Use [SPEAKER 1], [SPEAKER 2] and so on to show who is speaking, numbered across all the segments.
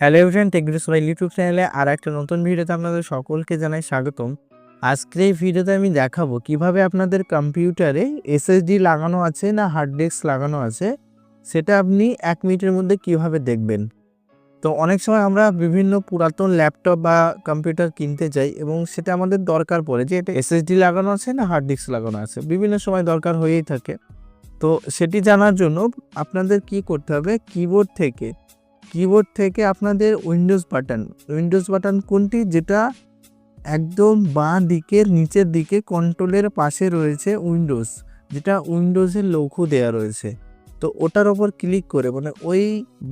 [SPEAKER 1] Hello everyone টেকগ্রিস বাই YouTube চ্যানেলে আর একটা নতুন ভিডিওতে আপনাদের সকলকে জানাই স্বাগতম। আজকের এই ভিডিওতে আমি দেখাবো কীভাবে আপনাদের কম্পিউটারে এসএসডি লাগানো আছে না হার্ড ডিস্ক লাগানো আছে, সেটা আপনি এক মিনিটের মধ্যে কীভাবে দেখবেন। তো অনেক সময় আমরা বিভিন্ন পুরাতন ল্যাপটপ বা কম্পিউটার কিনতে চাই এবং সেটা আমাদের দরকার পড়ে যে এটা এসএসডি লাগানো আছে না হার্ড ডিস্ক লাগানো আছে, বিভিন্ন সময় দরকার হয়েই থাকে। তো সেটি জানার জন্য আপনাদের কি করতে হবে? কিবোর্ড থেকে কিবোর্ড থেকে আপনাদের উইন্ডোজ বাটন উইন্ডোজ বাটন কোনটি? যেটা একদম বাঁ দিকের, নিচের দিকে কন্ট্রোলের পাশে রয়েছে উইন্ডোজ যেটা উইন্ডোজের লঘু দেওয়া রয়েছে। তো ওটার ওপর ক্লিক করে মানে ওই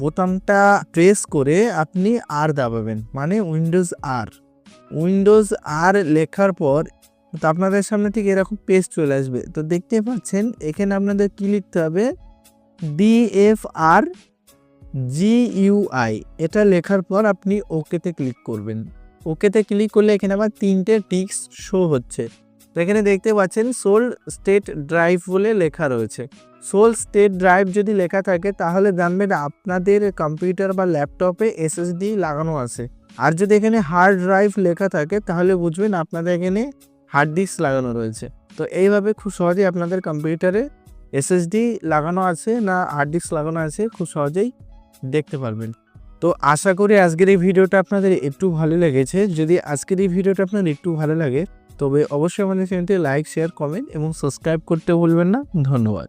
[SPEAKER 1] বোতামটা প্রেস করে আপনি আর দাবাবেন মানে উইন্ডোজ আর উইন্ডোজ আর লেখার পর, তো আপনাদের সামনে ঠিক এরকম পেজ চলে আসবে। তো দেখতে পাচ্ছেন, এখানে আপনাদের কি লিখতে হবে? ডিএফআর জিইউআই এটা লেখার পর আপনি ওকেতে ক্লিক করবেন। ওকেতে ক্লিক করলে এখানে আবার তিনটে টিক্স শো হচ্ছে। তো এখানে দেখতে পাচ্ছেন সোল স্টেট ড্রাইভ বলে লেখা রয়েছে। সোল স্টেট ড্রাইভ যদি লেখা থাকে তাহলে জানবেন আপনাদের কম্পিউটার বা ল্যাপটপে এসএসডি লাগানো আছে। আর যদি এখানে হার্ড ড্রাইভ লেখা থাকে তাহলে বুঝবেন আপনাদের এখানে হার্ড ডিস্ক লাগানো রয়েছে। তো এইভাবে খুব সহজেই আপনাদের কম্পিউটারে এসএসডি লাগানো আছে না হার্ড ডিস্ক লাগানো আছে, খুব সহজেই দেখতে পারবেন। তো আশা করি আজকের এই ভিডিওটা আপনাদের একটু ভালো লেগেছে। যদি আজকের এই ভিডিওটা আপনার একটু ভালো লাগে, তবে অবশ্যই আমাদের চ্যানেলটি লাইক, শেয়ার, কমেন্ট এবং সাবস্ক্রাইব করতে ভুলবেন না। ধন্যবাদ।